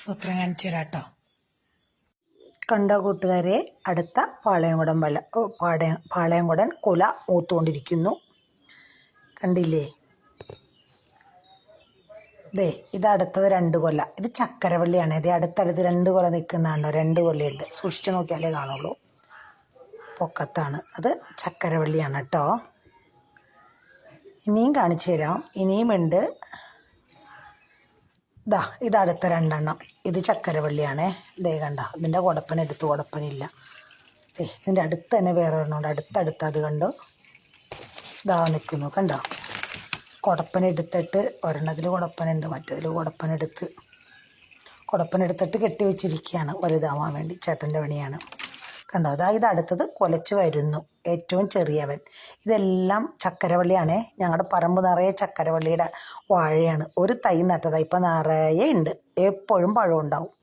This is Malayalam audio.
സൂത്രം കാണിച്ചു തരാം കേട്ടോ കണ്ടോ കൂട്ടുകാരെ? അടുത്ത പാളയംകുടം വല ഓ, പാടയ പാളയംകുടൻ കുല മൂത്തുകൊണ്ടിരിക്കുന്നു. കണ്ടില്ലേ? ദേ ഇത് അടുത്തത് രണ്ട് കൊല്ല. ഇത് ചക്കരവള്ളിയാണ്. ഇത് അടുത്തടുത്ത് രണ്ട് കൊല നിൽക്കുന്നതാണോ രണ്ട് കൊല്ലയുണ്ട് സൂക്ഷിച്ചു നോക്കിയാലേ കാണുള്ളൂ. പൊക്കത്താണ്. അത് ചക്കരവള്ളിയാണ് കേട്ടോ. ഇനിയും കാണിച്ചു തരാം ഇനിയുമുണ്ട് ദാ ഇത് അടുത്ത രണ്ടെണ്ണം. ഇത് ചക്കരവള്ളിയാണേ. ദേ കണ്ട ഇതിന്റെ കുടപ്പന എടുത്ത് കുടപ്പനില്ല. ദേ ഇതിന്റെ അടുത്ത് തന്നെ വേറെ ഒരെണ്ണമുണ്ട് അടുത്തടുത്ത് അത് കണ്ടോ? ഇതാ നിൽക്കുന്നു കണ്ടോ? കുടപ്പന എടുത്തിട്ട് ഒരെണ്ണത്തിൽ കുടപ്പനുണ്ട് മറ്റേതിൽ കുടപ്പനെടുത്ത്. കുടപ്പനെടുത്തിട്ട് കെട്ടി വെച്ചിരിക്കുകയാണ് വലുതാവാൻ വേണ്ടി ചേട്ടന്റെ പണിയാണ്. കണ്ടോ? അതാ ഇത് അടുത്തത് കൊലച്ചു വരുന്നു. ഏറ്റവും ചെറിയവൻ. ഇതെല്ലാം ചക്കരവള്ളിയാണേ. ഞങ്ങളുടെ പറമ്പ് നിറയെ ചക്കരവള്ളിയുടെ വാഴയാണ്. ഒരു തൈ നട്ടതാണ് ഇപ്പം നിറയെ ഉണ്ട്. എപ്പോഴും പഴം ഉണ്ടാവും.